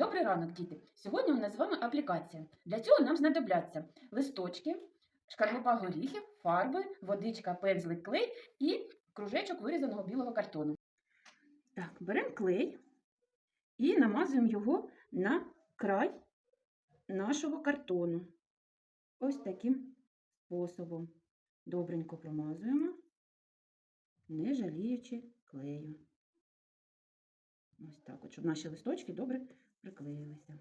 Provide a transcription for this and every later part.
Добрий ранок, діти! Сьогодні у нас з вами аплікація. Для цього нам знадобляться листочки, шкарлупа горіхів, фарби, водичка, пензлик, клей і кружечок вирізаного білого картону. Так, беремо клей і намазуємо його на край нашого картону. Ось таким способом. Добренько промазуємо, не жаліючи клею. Ось так, от, щоб наші листочки добре приклеїлися.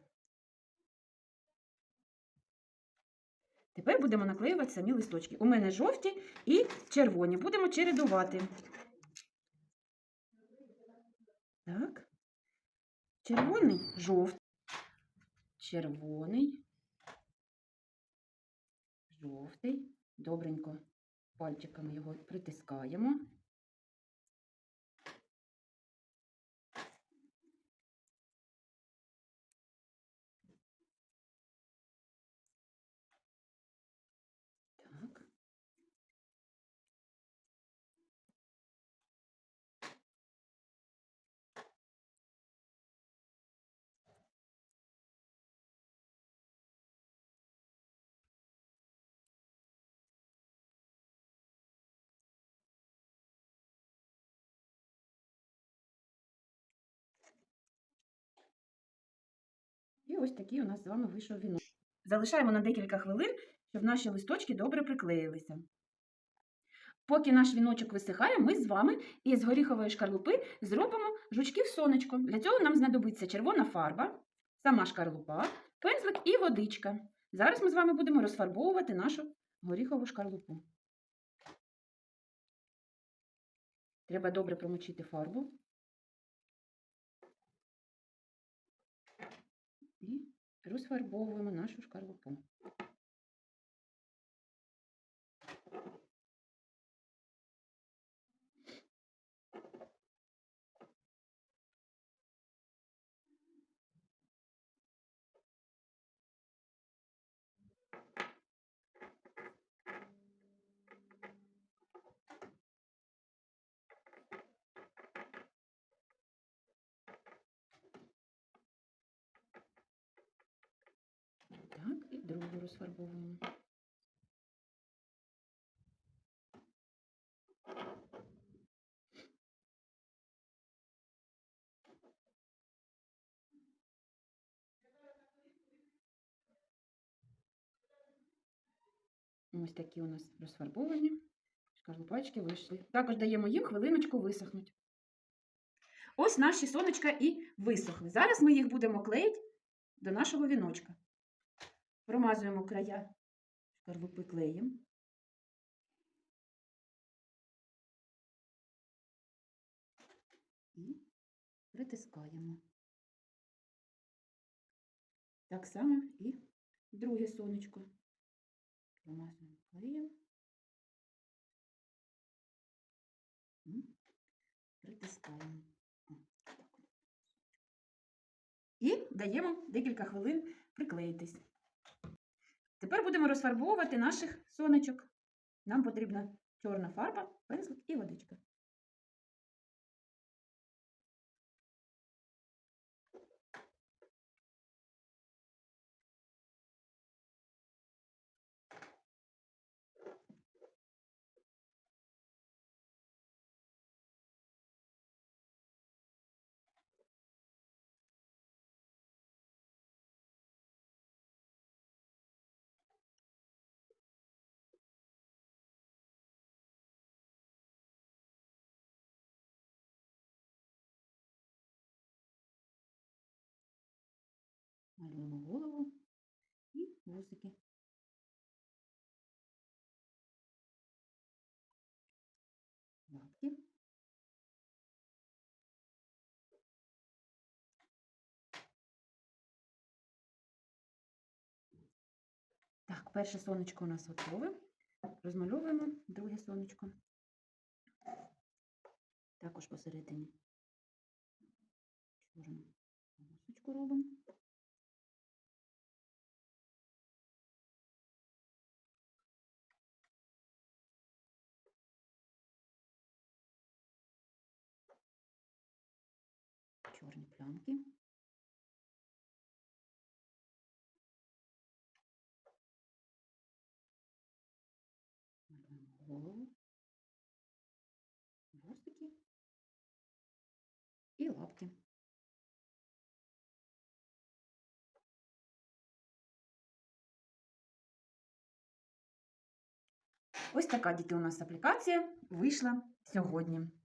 Тепер будемо наклеювати самі листочки. У мене жовті і червоні. Будемо чередувати. Так. Червоний, жовтий, червоний, жовтий. Добренько пальчиками його притискаємо. Ось такий у нас з вами вийшов вінок. Залишаємо на декілька хвилин, щоб наші листочки добре приклеїлися. Поки наш віночок висихає, ми з вами із горіхової шкарлупи зробимо жучки в сонечко. Для цього нам знадобиться червона фарба, сама шкарлупа, пензлик і водичка. Зараз ми з вами будемо розфарбовувати нашу горіхову шкарлупу. Треба добре промочити фарбу. Розфарбовуємо нашу шкарлупу. Так, і другу розфарбовуємо. Ось такі у нас розфарбовані. Шкарлупачки вийшли. Також даємо їм хвилиночку висохнути. Ось наші сонечка і висохли. Зараз ми їх будемо клеїти до нашого віночка. Промазуємо края шкарлупи клеєм. І притискаємо. Так само і друге сонечко. Промазуємо клеєм. Притискаємо. І даємо декілька хвилин приклеїтись. Тепер будемо розфарбовувати наших сонечок. Нам потрібна чорна фарба, пензлик і водичка. Малюємо голову і вусики. Лапки. Так, перше сонечко у нас готове. Розмальовуємо друге сонечко. Також посередині чорну полосочку робимо. склянки. Голову, хвостики і лапки. Ось така діти у нас аплікація вийшла сьогодні.